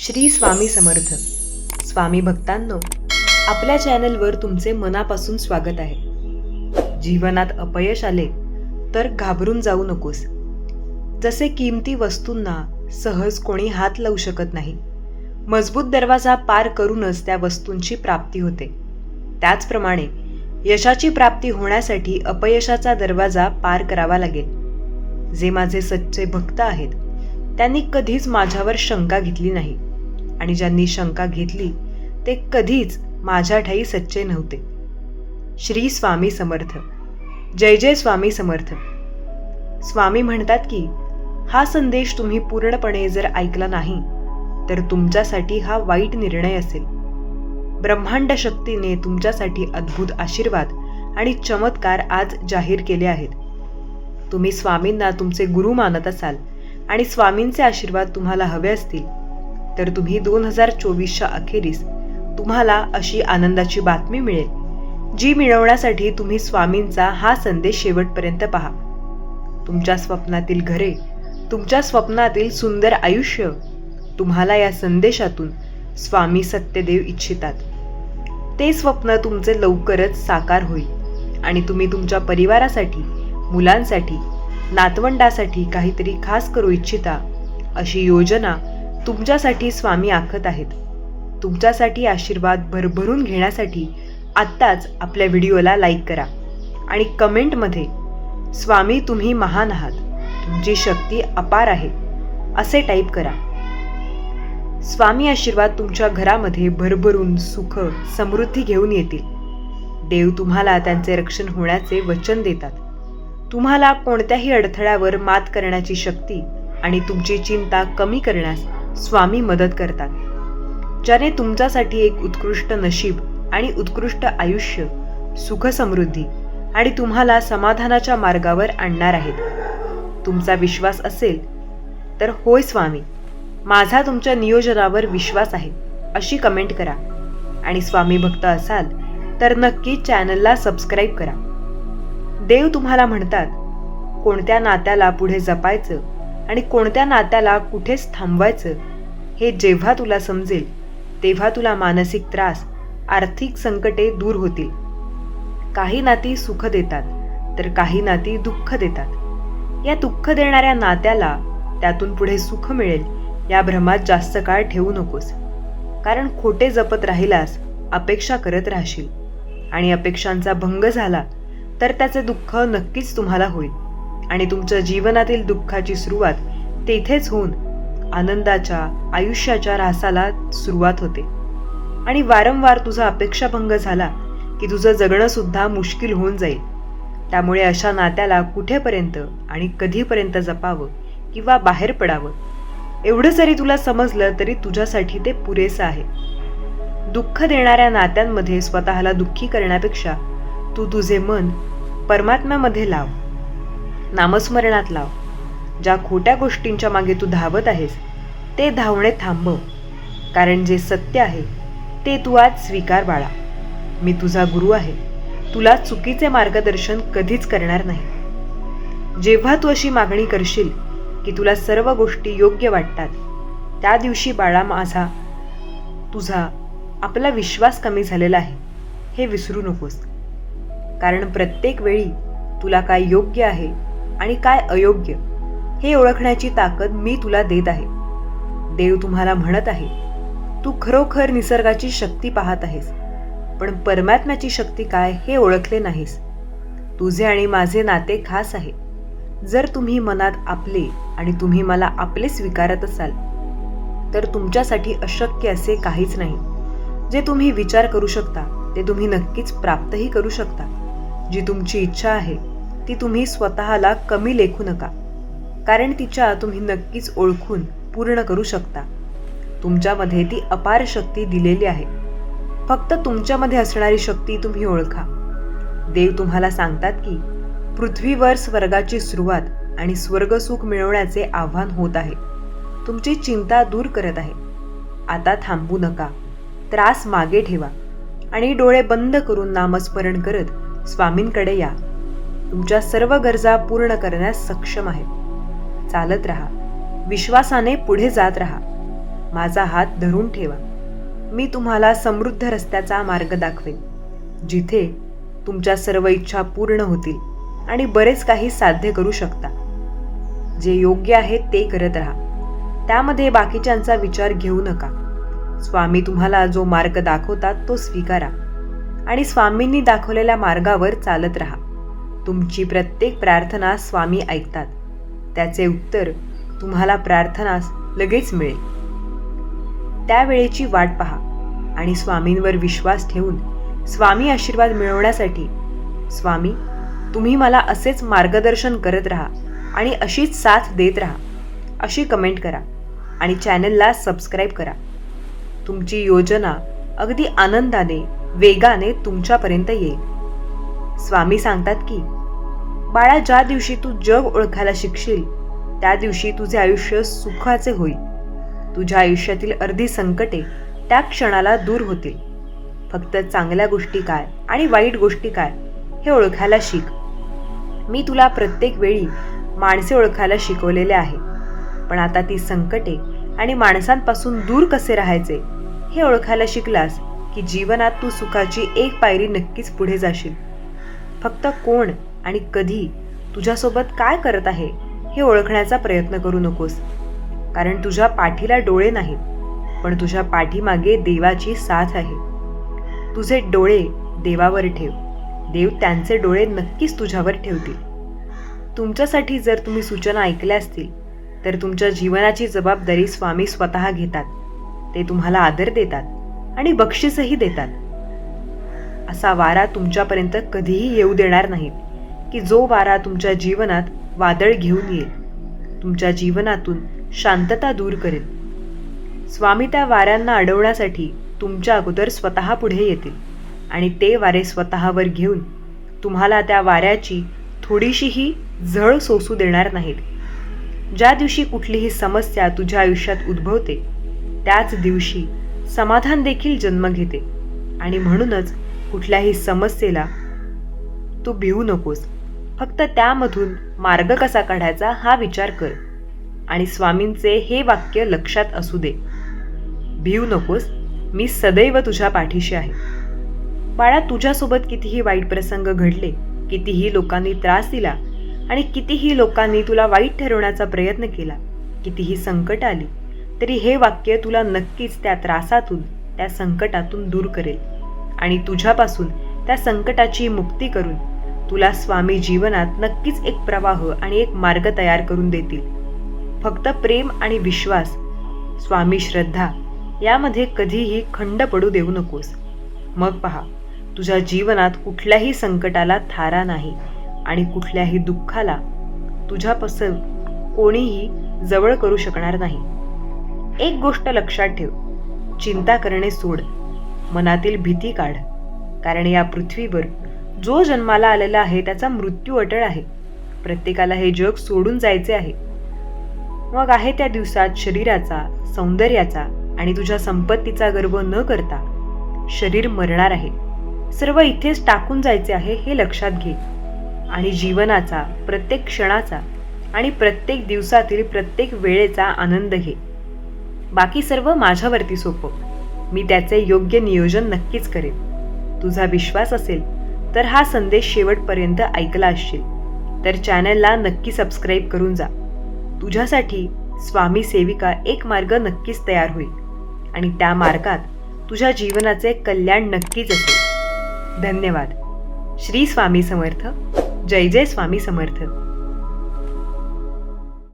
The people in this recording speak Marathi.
श्री स्वामी समर्थ. स्वामी भक्तांनो आपल्या चॅनलवर तुमचे मनापासून स्वागत आहे. जीवनात अपयश आले तर घाबरून जाऊ नकोस. जसे किमती वस्तूंना सहज कोणी हात लावू शकत नाही. मजबूत दरवाजा पार करूनच त्या वस्तूंची प्राप्ती होते. त्याचप्रमाणे यशाची प्राप्ती होण्यासाठी अपयशाचा दरवाजा पार करावा लागेल. जे माझे सच्चे भक्त आहेत त्यांनी कधीच माझ्यावर शंका घेतली नाही. आणि ज्यांनी शंका घेतली ते कधीच माझ्या ठाई सच्चे नव्हते. श्री स्वामी समर्थ. जय जय स्वामी समर्थ. स्वामी म्हणतात की हा संदेश तुम्ही पूर्णपणे जर ऐकला नाही तर तुमच्यासाठी हा वाईट निर्णय असेल. ब्रह्मांड शक्तीने तुमच्यासाठी अद्भुत आशीर्वाद आणि चमत्कार आज जाहीर केले आहेत. तुम्ही स्वामींना तुमचे गुरु मानत असाल आणि स्वामींचे आशीर्वाद तुम्हाला हवे असतील तर तुम्ही दोन हजार चोवीसच्या अखेरीस तुम्हाला अशी आनंदाची बातमी मिळेल जी मिळवण्यासाठी तुम्ही स्वामींचा हा संदेश शेवटपर्यंत पहा. तुमच्या स्वप्नातील घरे तुमच्या स्वप्नातील सुंदर आयुष्य तुम्हाला या संदेशातून स्वामी सत्यदेव इच्छितात. ते स्वप्न तुमचे लवकरच साकार होईल आणि तुम्ही तुमच्या परिवारासाठी मुलांसाठी नातवंडासाठी काहीतरी खास करू इच्छिता अशी योजना तुमच्यासाठी स्वामी आखत आहेत. तुमच्यासाठी आशीर्वाद भरभरून घेण्यासाठी आत्ताच आपल्या व्हिडिओला लाईक करा आणि कमेंटमध्ये स्वामी तुम्ही महान आहात. तुमची शक्ती अपार आहे. असे टाईप करा. स्वामी आशीर्वाद तुमच्या घरामध्ये भरभरून सुख समृद्धी घेऊन येतील. देव तुम्हाला त्यांचे रक्षण होण्याचे वचन देतात. तुम्हाला कोणत्याही अडथळ्यावर मात करण्याची शक्ती आणि तुमची चिंता कमी करण्यास स्वामी मदत करतात. ज्याने तुमच्यासाठी एक उत्कृष्ट नशीब आणि उत्कृष्ट आयुष्य सुखसमृद्धी आणि तुम्हाला समाधानाच्या मार्गावर आणणार आहेत. तुमचा विश्वास असेल तर होय स्वामी माझा तुमच्या नियोजनावर विश्वास आहे अशी कमेंट करा. आणि स्वामी भक्त असाल तर नक्की चॅनलला सबस्क्राईब करा. देव तुम्हाला म्हणतात कोणत्या नात्याला पुढे जपायचं आणि कोणत्या नात्याला कुठेच थांबवायचं हे जेव्हा तुला समजेल तेव्हा तुला मानसिक त्रास आर्थिक संकटे दूर होतील. काही नाती सुख देतात तर काही नाती दुःख देतात. या दुःख देणाऱ्या नात्याला त्यातून पुढे सुख मिळेल या भ्रमात जास्त काळ ठेवू नकोस. कारण खोटे जपत राहिलास अपेक्षा करत राहशील. आणि अपेक्षांचा भंग झाला तर त्याचे दुःख नक्कीच तुम्हाला होईल. आणि तुमच्या जीवनातील दुःखाची सुरुवात तेथेच होऊन आनंदाच्या आयुष्याच्या रासाला सुरुवात होते. आणि वारंवार तुझा अपेक्षाभंग झाला की तुझं जगणं सुद्धा मुश्किल होऊन जाईल. त्यामुळे अशा नात्याला कुठेपर्यंत आणि कधीपर्यंत जपावं किंवा बाहेर पडावं? एवढं जरी तुला समजलं तरी तुझ्यासाठी ते पुरेसं आहे. दुःख देणाऱ्या नात्यांमध्ये स्वतःला दुःखी करण्यापेक्षा तू तुझे मन परमात्म्यामध्ये लाव. नामस्मरणात लाव. ज्या खोट्या गोष्टींच्या मागे तू धावत आहेस ते धावणे थांबव कारण जे सत्य आहे ते तू आज स्वीकार बाळा. मी तुझा गुरु आहे. तुला चुकीचे मार्गदर्शन कधीच करणार नाही. जेव्हा तू अशी मागणी करशील की तुला सर्व गोष्टी योग्य वाटतात त्या दिवशी बाळा माझा तुझा आपला विश्वास कमी झालेला आहे हे विसरू नकोस. कारण प्रत्येक वेळी तुला काय योग्य आहे आणि काय अयोग्य हे ओळखण्याची ताकद मी तुला देत आहे. देव तुम्हाला म्हणत आहे तू खरोखर निसर्गाची शक्ती पाहत आहेस पण परमात्म्याची शक्ती काय हे ओळखले नाहीस. तुझे आणि माझे नाते खास आहे. जर तुम्ही मनात आपले आणि तुम्ही मला आपले स्वीकारत असाल तर तुमच्यासाठी अशक्य असे काहीच नाही. जे तुम्ही विचार करू शकता ते तुम्ही नक्कीच प्राप्तही करू शकता. जी तुमची इच्छा आहे ती तुम्ही स्वतःला कमी लेखू नका. कारण तिच्या तुम्ही नक्कीच ओळखून पूर्ण करू शकता. तुमच्यामध्ये ती अपार शक्ती दिलेली आहे. फक्त तुमच्यामध्ये असणारी शक्ती तुम्ही ओळखा. देव तुम्हाला सांगतात की पृथ्वीवर स्वर्गाची सुरुवात आणि स्वर्गसुख मिळवण्याचे आव्हान होत आहे. तुमची चिंता दूर करत आहे. आता थांबू नका. त्रास मागे ठेवा आणि डोळे बंद करून नामस्मरण करत स्वामींकडे या. तुमच्या सर्व गरजा पूर्ण करण्यास सक्षम आहे. चालत राहा. विश्वासाने पुढे जात राहा. माझा हात धरून ठेवा. मी तुम्हाला समृद्ध रस्त्याचा मार्ग दाखवेन. जिथे तुमच्या सर्व इच्छा पूर्ण होतील आणि बरेच काही साध्य करू शकता. जे योग्य आहे ते करत राहा. त्यामध्ये बाकीच्यांचा विचार घेऊ नका. स्वामी तुम्हाला जो मार्ग दाखवतात तो स्वीकारा. आणि स्वामींनी दाखवलेल्या मार्गावर चालत राहा. तुमची प्रत्येक प्रार्थना स्वामी ऐकतात. त्याचे उत्तर तुम्हाला प्रार्थनास लगेच मिळेल. त्यावेळेची वाट पहा आणि स्वामींवर विश्वास ठेवून स्वामी आशीर्वाद मिळवण्यासाठी स्वामी तुम्ही मला असेच मार्गदर्शन करत राहा आणि अशीच साथ देत राहा अशी कमेंट करा आणि चॅनलला सबस्क्राईब करा. तुमची योजना अगदी आनंदाने वेगाने तुमच्यापर्यंत येईल. स्वामी सांगतात की बाळा ज्या दिवशी तू जग ओळखायला शिकशील त्या दिवशी तुझे आयुष्य सुखाचे होईल. तुझ्या आयुष्यातील अर्धी संकटे त्या क्षणाला दूर होतील. फक्त चांगल्या गोष्टी काय आणि वाईट गोष्टी काय हे ओळखायला शिक. मी तुला प्रत्येक वेळी माणसे ओळखायला शिकवलेले आहे. पण आता ती संकटे आणि माणसांपासून दूर कसे राहायचे हे ओळखायला शिकलास की जीवनात तू सुखाची एक पायरी नक्कीच पुढे जाशील. फक्त कोण आणि कधी तुझ्यासोबत काय करत आहे हे ओळखण्याचा प्रयत्न करू नकोस. कारण तुझ्या पाठीला डोळे नाहीत पण तुझ्या पाठीमागे देवाची साथ आहे. तुझे डोळे देवावर ठेव. देव त्यांचे डोळे नक्कीच तुझ्यावर ठेवतील. तुमच्यासाठी जर तुम्ही सूचना ऐकल्या असतील तर तुमच्या जीवनाची जबाबदारी स्वामी स्वतः घेतात. ते तुम्हाला आदर देतात आणि बक्षीसही देतात. असा वारा तुमच्यापर्यंत कधीही येऊ देणार नाहीत की जो वारा तुमच्या जीवनात वादळ घेऊन येईल तुमच्या जीवनातून शांतता दूर करेल. स्वामी त्या वाऱ्यांना अडवण्यासाठी तुमच्या अगोदर स्वतः पुढे येतील आणि ते वारे स्वतःवर घेऊन तुम्हाला त्या वाऱ्याची थोडीशीही झळ सोसू देणार नाहीत. ज्या दिवशी कुठलीही समस्या तुझ्या आयुष्यात उद्भवते त्याच दिवशी समाधान देखील जन्म घेते आणि म्हणूनच कुठल्याही समस्येला तू भिवू नकोस. फक्त त्यामधून मार्ग कसा काढायचा हा विचार कर आणि स्वामींचे हे वाक्य लक्षात असू दे. भिऊ नकोस मी सदैव तुझ्या पाठीशी आहे. बाळा तुझ्यासोबत कितीही वाईट प्रसंग घडले कितीही लोकांनी त्रास दिला आणि कितीही लोकांनी तुला वाईट ठरवण्याचा प्रयत्न केला कितीही संकट आली तरी हे वाक्य तुला नक्कीच त्या त्रासातून त्या संकटातून दूर करेल आणि तुझ्यापासून त्या संकटाची मुक्ती करून तुला स्वामी जीवनात नक्कीच एक प्रवाह आणि एक मार्ग तयार करून देतील. फक्त प्रेम आणि विश्वास स्वामी श्रद्धा यामध्ये कधीही खंड पडू देऊ नकोस. मग पहा तुझ्या जीवनात कुठल्याही संकटाला थारा नाही आणि कुठल्याही दुःखाला तुझ्यापासून कोणीही जवळ करू शकणार नाही. एक गोष्ट लक्षात ठेव चिंता करणे सोड मनातील भीती काढ कारण या पृथ्वीवर जो जन्माला आलेला आहे त्याचा मृत्यू अटळ आहे. प्रत्येकाला हे जग सोडून जायचे आहे. मग आहे त्या दिवसात शरीराचा सौंदर्याचा आणि तुझ्या संपत्तीचा गर्व न करता शरीर मरणार आहे. सर्व इथेच टाकून जायचे आहे हे लक्षात घे. आणि जीवनाचा प्रत्येक क्षणाचा आणि प्रत्येक दिवसातील प्रत्येक वेळेचा आनंद घे. बाकी सर्व माझ्यावरती सोपं. मी त्याचे योग्य नियोजन नक्कीच करेन. तुझा विश्वास असेल तर हा संदेश शेवटपर्यंत ऐकला असशील तर चॅनलला नक्की सबस्क्राईब करून जा. तुझ्यासाठी स्वामी सेविका एक मार्ग नक्कीच तयार होईल आणि त्या मार्गात तुझ्या जीवनाचे कल्याण नक्कीच असेल. धन्यवाद. श्री स्वामी समर्थ. जय जय स्वामी समर्थ.